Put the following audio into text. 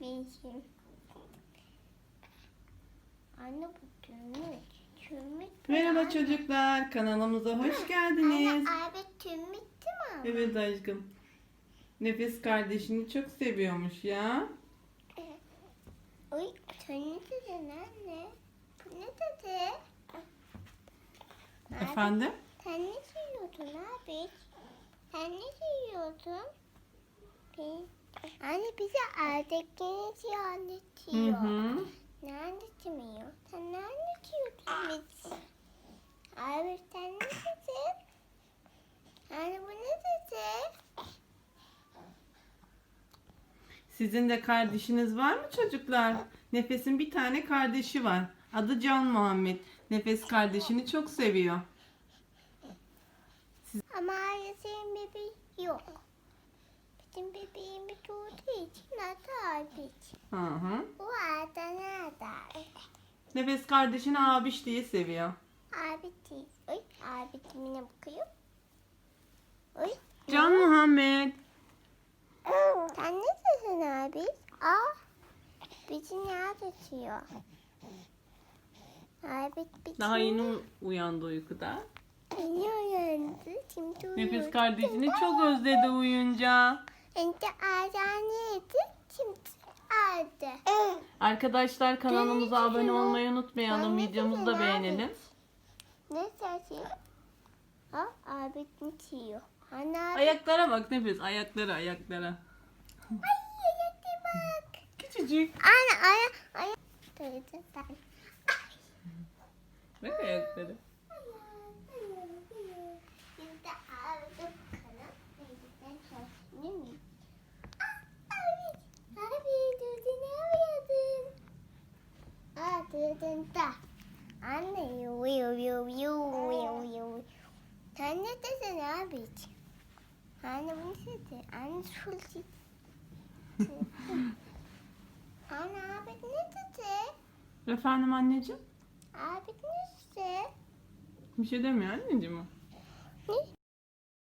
Bizim. Anne bu tümük. Tümük. Merhaba çocuklar, kanalımıza hoş geldiniz. Anne abi tümük değil mi? Evet aşkım. Nefes kardeşini çok seviyormuş ya. Oy ne dedin anne? Bu ne dedi? Abi, Efendim? Sen ne yiyordun abi? Sen ne yiyordun? Bi- Anne bize erkekleri Hı anlatıyor. hı. Ne anlatmıyor? Sen ne anlatıyordun biz? Abi sen ne dedin? Anne bu ne dedi? Sizin de kardeşiniz var mı çocuklar? Nefes'in bir tane kardeşi var. Adı Can Muhammed. Nefes kardeşini çok seviyor. Ama ailesinin bebeği yok. Bizim bebeğimiz olduğu için adı. Hı hı. O adı nerede? Nefes kardeşini abiş diye seviyor. Abi değil. Oy abi kimine bakıyor? Oy. Can Muhammed. Sen ne dedin abi? Aa. Bizi nerede tutuyor? Abi bizi Daha yeni uyandı uykuda. Yeni uyandı. Şimdi uyuyor. Nefes kardeşini çok özledi uyuyunca. Önce ağzaneydi. Şimdi aldı. Arkadaşlar kanalımıza abone olmayı unutmayalım. Videomuzu da beğenelim. Ne sesi? Ha abi tutuyor. Ana abi. Ayaklara bak Nefes ayaklara ayaklara. Ay ayakta bak. Küçücük. Ana aya aya. Teyze sen. Bak ayakları. Şimdi abi bakalım. Teyzeden şaşırır mıyım? Abi. Abi durdun ne yapıyordun? Aa durdun da. Anne yu yu yu yu yu yu. Sen ne dedin abi? Anne bu ne dedi? Anne şulci. Anne abi ne dedi? Efendim anneciğim? Abi ne dedi? Bir şey demiyor anneciğim o.